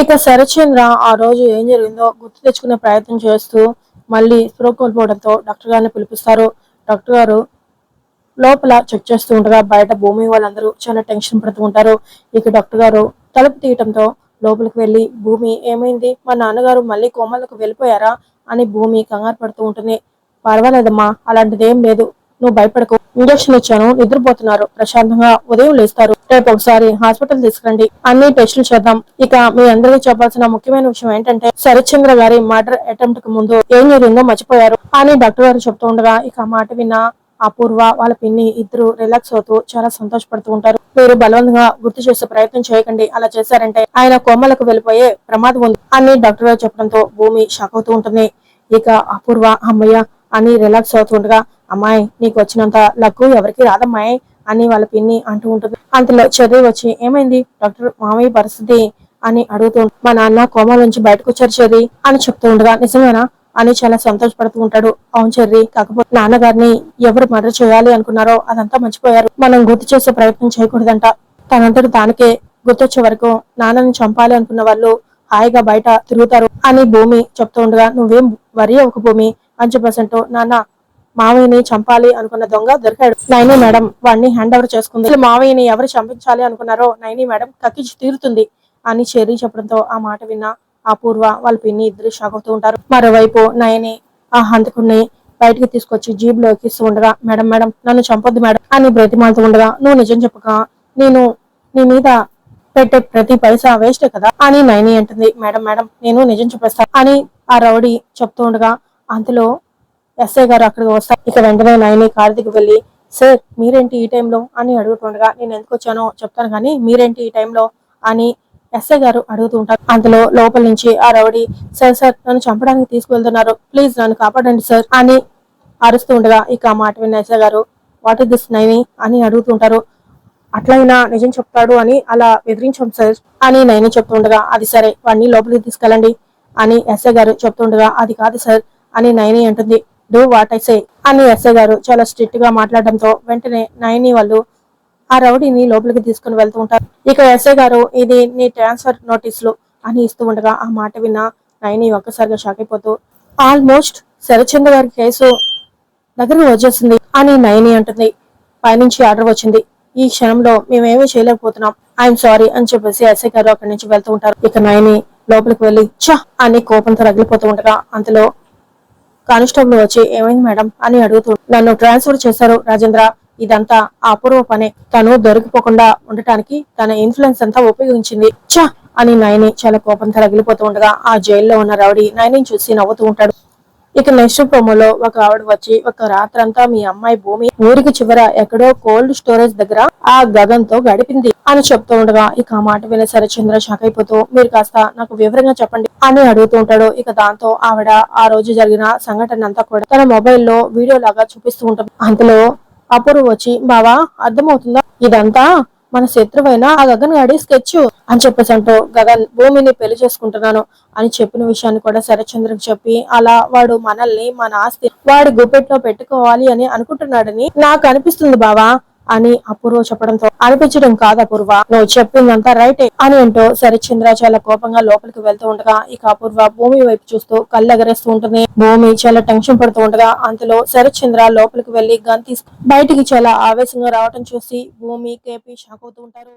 ఇక శరచంద్ర ఆ రోజు ఏం జరిగిందో గుర్తు తెచ్చుకునే ప్రయత్నం చేస్తూ మళ్ళీ స్పృహ కోల్పోవడంతో డాక్టర్ గారిని పిలిపిస్తారు. డాక్టర్ గారు లోపల చెక్ చేస్తూ ఉండగా బయట భూమి వాళ్ళందరూ చాలా టెన్షన్ పడుతూ ఉంటారు. ఇక డాక్టర్ గారు తలుపు తీయటంతో లోపలికి వెళ్ళి భూమి ఏమైంది? మా నాన్నగారు మళ్ళీ కోమలకు వెళ్ళిపోయారా? అని భూమి కంగారు పడుతూ ఉంటుంది. పర్వాలేదమ్మా అలాంటిది ఏం లేదు. నువ్వు భయపడకు. ఇంజక్షన్ ఇచ్చాను. నిద్రపోతున్నారు. ప్రశాంతంగా ఉదయం లేస్తారు. రేపు ఒకసారి హాస్పిటల్ తీసుకురండి. అన్ని టెస్టులు చేద్దాం. ఇక మీ అందరికీ చెప్పాల్సిన ముఖ్యమైన విషయం ఏంటంటే శరత్చంద్ర గారి మర్డర్ అటెంప్ట్కు ముందు ఏం జరిగిందో మర్చిపోయారు. అని డాక్టర్ గారు చెప్తూ ఉండగా ఇక మాట విన్న అపూర్వ వాళ్ళ పిన్ని ఇద్దరు రిలాక్స్ అవుతూ చాలా సంతోషపడుతూ ఉంటారు. మీరు బలవంతంగా గుర్తు చేసే ప్రయత్నం చేయకండి. అలా చేశారంటే ఆయన కోమలకు వెళ్ళిపోయే ప్రమాదం ఉంది. అని డాక్టర్ గారు చెప్పడంతో భూమి షాక్ అవుతూ ఉంటుంది. ఇక అపూర్వ అమ్మయ్య అని రిలాక్స్ అవుతుండగా అమ్మాయి నీకు వచ్చినంత లక్కు ఎవరికి రాదమ్మాయి అని వాళ్ళ పిన్ని అంటూ ఉంటుంది. అంతలో చదివి వచ్చి ఏమైంది? డాక్టర్ మామయ్య పరిస్థితి? అని అడుగుతూ మా నాన్న కోమా నుంచి బయటకు వచ్చారు చెర్రీ అని చెప్తూ ఉండగా నిజమేనా? అని చాలా సంతోషపడుతూ ఉంటాడు. అవును చెర్రీ కాకపోతే నాన్నగారిని ఎవరు మర్డర్ చేయాలి అనుకున్నారో అదంతా మర్చిపోయారు. మనం గుర్తు చేసే ప్రయత్నం చేయకూడదంట. తనంతటి తానకే గుర్తొచ్చే వరకు నాన్నని చంపాలి అనుకున్న వాళ్ళు హాయిగా బయట తిరుగుతారు అని భూమి చెప్తూ ఉండగా నువ్వేం వరి ఒక భూమి అని చెప్పేసంటూ నాన్న మావయ్యని చంపాలి అనుకున్న దొంగ దొరికాడు. నైని మేడం వాడిని హ్యాండ్ ఓవర్ చేసుకుంది. మావయ్యని ఎవరు చంపించాలి అనుకున్నారో నైని మేడం కక్కించి తీరుతుంది అని చెర్రీ చెప్పడంతో ఆ మాట విన్న అపూర్వ వాళ్ళ పిన్ని ఇద్దరు షాక్ అవుతూ ఉంటారు. మరోవైపు నయని ఆ హంతకుడిని బయటికి తీసుకొచ్చి జీబ్లో ఎక్కిస్తూ ఉండగా మేడం మేడం నన్ను చంపొద్దు మేడం అని బ్రతిమాలుతూ ఉండగా నువ్వు నిజం చెప్పక నేను నీ మీద పెట్టే ప్రతి పైసా వేస్టే కదా అని నైని అంటుంది. మేడం మేడం నేను నిజం చెప్పేస్తాను అని ఆ రౌడీ చెప్తూ ఉండగా అందులో ఎస్ఐ గారు అక్కడికి వస్తారు ఇక వెంటనే నైని కారు దిగి వెళ్ళి సార్ మీరేంటి ఈ టైంలో? అని అడుగుతుండగా నేను ఎందుకు వచ్చానో చెప్తాను కానీ మీరేంటి ఈ టైంలో? అని ఎస్ఐ గారు అడుగుతూ ఉంటారు. అందులో లోపల నుంచి ఆ రౌడీ సార్ సార్ నన్ను చంపడానికి తీసుకువెళ్తున్నారు. ప్లీజ్ నన్ను కాపాడండి సార్ అని అరుస్తూ ఉండగా ఇక ఆ మాట విన్న ఎస్ఐ గారు వాట్ ఇస్ దిస్ నైని అని అడుగుతుంటారు అట్లయినా నిజం చెప్తాడు అని అలా బెదిరించాం సార్ అని నైని చెప్తుండగా అది సరే వాడిని లోపలికి తీసుకెళ్ళండి అని ఎస్ఐ గారు చెప్తుండగా అది కాదు సార్ అని నైని అంటుంది. డూ వాట్ ఐ సే అని ఎస్ఐ గారు చాలా స్ట్రిక్ట్గా మాట్లాడడంతో వెంటనే నయని వాళ్ళు ఆ రౌడీని లోపలికి తీసుకుని వెళ్తూ ఉంటారు. ఇక ఎస్ఐ గారు ఇది నీ ట్రాన్స్ఫర్ నోటీసులు అని ఇస్తూ ఉండగా ఆ మాట విన్న నైని ఒక్కసారిగా షాక్ అయిపోతూ ఆల్మోస్ట్ శరచంద్ర గారి కేసు దగ్గరకు వచ్చేసింది అని నయని అంటుంది. పైనుంచి ఆర్డర్ వచ్చింది. ఈ క్షణంలో మేమేమీ చేయలేకపోతున్నాం. ఐఎమ్ సారీ అని చెప్పేసి ఎస్ఐ గారు అక్కడి నుంచి వెళ్తూ ఉంటారు. ఇక నయని లోపలికి వెళ్ళి చ అని కోపంతో రగిలిపోతూ ఉండగా అంతలో కానిస్టేబుల్ వచ్చి ఏమైంది మేడం? అని అడుగుతూ నన్ను ట్రాన్స్ఫర్ చేశారు రాజేంద్ర. ఇదంతా అపూర్వ పనే. తను దొరికిపోకుండా ఉండటానికి తన ఇన్ఫ్లుయెన్స్ అంతా ఉపయోగించింది. చ అని నయని చాలా కోపంతో రగిలిపోతూ ఉండగా ఆ జైల్లో ఉన్న రౌడీ నయని చూసి నవ్వుతూ ఉంటాడు. ఇక నెక్స్ట్ ప్రోమోలో ఒక ఆవిడ వచ్చి ఒక రాత్రంతా మీ అమ్మాయి భూమి ఊరికి చివర ఎక్కడో కోల్డ్ స్టోరేజ్ దగ్గర ఆ గగన్తో గడిపింది అని చెప్తూ ఉండగా ఇక ఆ మాట వినే సరే చంద్ర షాక్ అయిపోతూ మీరు కాస్త నాకు వివరంగా చెప్పండి అని అడుగుతూ ఉంటాడు. ఇక దాంతో ఆవిడ ఆ రోజు జరిగిన సంఘటన అంతా కూడా తన మొబైల్లో వీడియో లాగా చూపిస్తూ ఉంటుంది. అంతలో అపూర్వ వచ్చి బావా అర్థమవుతుందా? ఇదంతా మన శత్రువైన ఆ గగన్ గాడి స్కెచ్ అని చెప్పేసి అంటూ గగన్ భూమిని పెళ్ళి చేసుకుంటున్నాను అని చెప్పిన విషయాన్ని కూడా శరత్చంద్రకి చెప్పి అలా వాడు మనల్ని మన ఆస్తి వాడి గుప్పెట్లో పెట్టుకోవాలి అని అనుకుంటున్నాడని నాకు అనిపిస్తుంది బావా. అని అపూర్వ చెప్పడంతో అనిపించడం కాదు అపూర్వ. నువ్వు చెప్పిందంతా రైటే అని అంటూ శరత్చంద్ర చాలా కోపంగా లోపలికి వెళ్తూ ఉండగా ఇక అపూర్వ భూమి వైపు చూస్తూ కళ్ళెగరేస్తూ ఉంటుంది. భూమి చాలా టెన్షన్ పడుతూ ఉండగా అంతలో శరత్చంద్ర లోపలికి వెళ్ళి గన్ తీసుకు బయటికి చాలా ఆవేశంగా రావటం చూసి భూమి కేపీ షాక్ అవుతూ ఉంటారు.